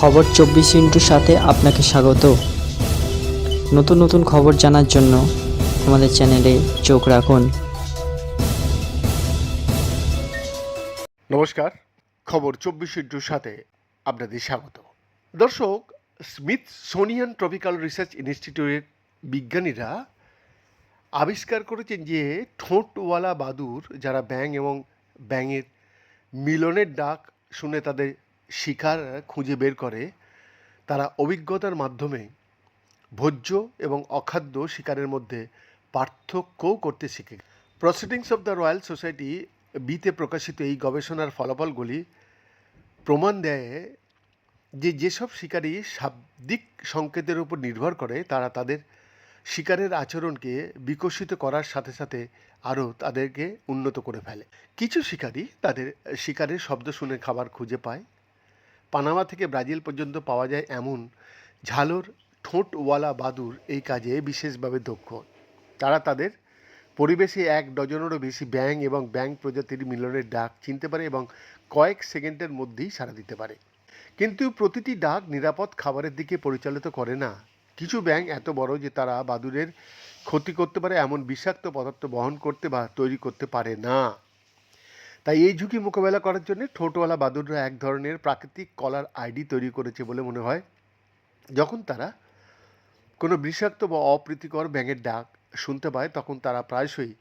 খবর চব্বিশ ইন্টুর সাথে আপনাকে স্বাগত। নতুন নতুন খবর জানার জন্য আমাদের চ্যানেলে চোখ রাখুন। নমস্কার, খবর চব্বিশ ইন্টুর সাথে আপনাদের স্বাগত। দর্শক, স্মিথ সোনিয়ান ট্রপিক্যাল রিসার্চ ইনস্টিটিউটের বিজ্ঞানীরা আবিষ্কার করেছেন যে ঠোঁটওয়ালা বাদুর যারা ব্যাঙ এবং ব্যাঙের মিলনের ডাক শুনে তাদের শিকার খুঁজে বের করে, তারা অভিজ্ঞতার মাধ্যমে ভোজ্য এবং অখাদ্য শিকারের মধ্যে পার্থক্যও করতে শিখে। Proceedings of the royal society বিতে প্রকাশিত এই গবেষণার ফলাফলগুলি প্রমাণ দেয় যে যেসব শিকারী শাব্দিক সংকেতের উপর নির্ভর করে, তারা তাদের শিকারের আচরণকে বিকশিত করার সাথে সাথে আরও তাদেরকে উন্নত করে ফেলে। কিছু শিকারী তাদের শিকারের শব্দ শুনে খাবার খুঁজে পায় পানামা থেকে ব্রাজিল পর্যন্ত পাওয়া যায় এমন ঝালর ঠোঁটওয়ালা বাদুর এই কাজে বিশেষভাবে দক্ষ। তারা তাদের পরিবেশে এক ডজনেরও বেশি ব্যাং এবং ব্যাং প্রজাতির মিলনের ডাক চিনতে পারে এবং কয়েক সেকেন্ডের মধ্যেই সাড়া দিতে পারে। কিন্তু প্রতিটি ডাক নিরাপদ খাবারের দিকে পরিচালিত করে না। কিছু ব্যাং এত বড় যে তারা বাদুরের ক্ষতি করতে পারে এমন বিষাক্ত পদার্থ বহন করতে বা তৈরি করতে পারে না। তাই এই ঝুঁকি মোকাবেলা করার জন্য ঠোঁটওয়ালা বাদুররা এক ধরনের প্রাকৃতিক কলার আইডি তৈরি করেছে বলে মনে হয়। যখন তারা কোনো বিষাক্ত বা অপ্রীতিকর ব্যাঙের ডাক শুনতে পায়, তখন তারা প্রায়শই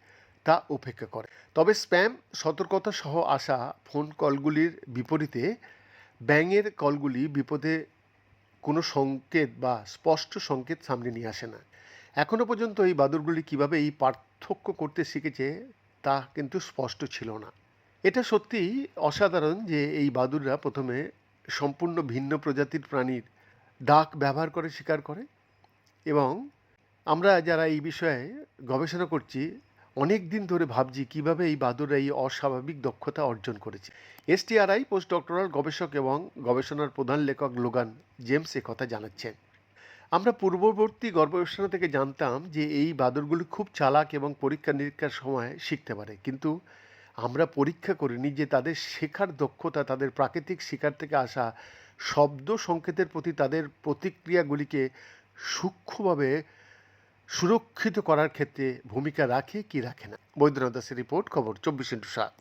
তা উপেক্ষা করে। তবে স্প্যাম, সতর্কতা সহ আসা ফোন কলগুলির বিপরীতে ব্যাঙের কলগুলি বিপদে কোনো সংকেত বা স্পষ্ট সংকেত সামনে নিয়ে আসে না। এখনও পর্যন্ত এই বাদুরগুলি কীভাবে এই পার্থক্য করতে শিখেছে তা কিন্তু স্পষ্ট ছিল না। এটা সত্যিই অসাধারণ যে এই বাদুররা প্রথমে সম্পূর্ণ ভিন্ন প্রজাতির প্রাণীর ডাক ব্যবহার করে শিকার করে এবং আমরা যারা এই বিষয়ে গবেষণা করছি অনেক দিন ধরে ভাবছি কীভাবে এই বাদুররা এই অস্বাভাবিক দক্ষতা অর্জন করেছে। এসটিআরআই পোস্ট ডক্টরাল গবেষক এবং গবেষণার প্রধান লেখক লোগান জেমস এ কথা জানাচ্ছেন। আমরা পূর্ববর্তী গবেষণা থেকে জানতাম যে এই বাদুরগুলি খুব চালাক এবং পরীক্ষা নিরীক্ষার সময় শিখতে পারে। কিন্তু আমরা পরীক্ষা করিনি যে তাদের শেখার দক্ষতা, তাদের প্রাকৃতিক শিকার থেকে আসা শব্দ সংকেতের প্রতি তাদের প্রতিক্রিয়াগুলিকে সূক্ষ্মভাবে সুরক্ষিত করার ক্ষেত্রে ভূমিকা রাখে কি রাখে না। বৈদ্যনাথ দাসের রিপোর্ট, খবর চব্বিশ ইন্টু সাত।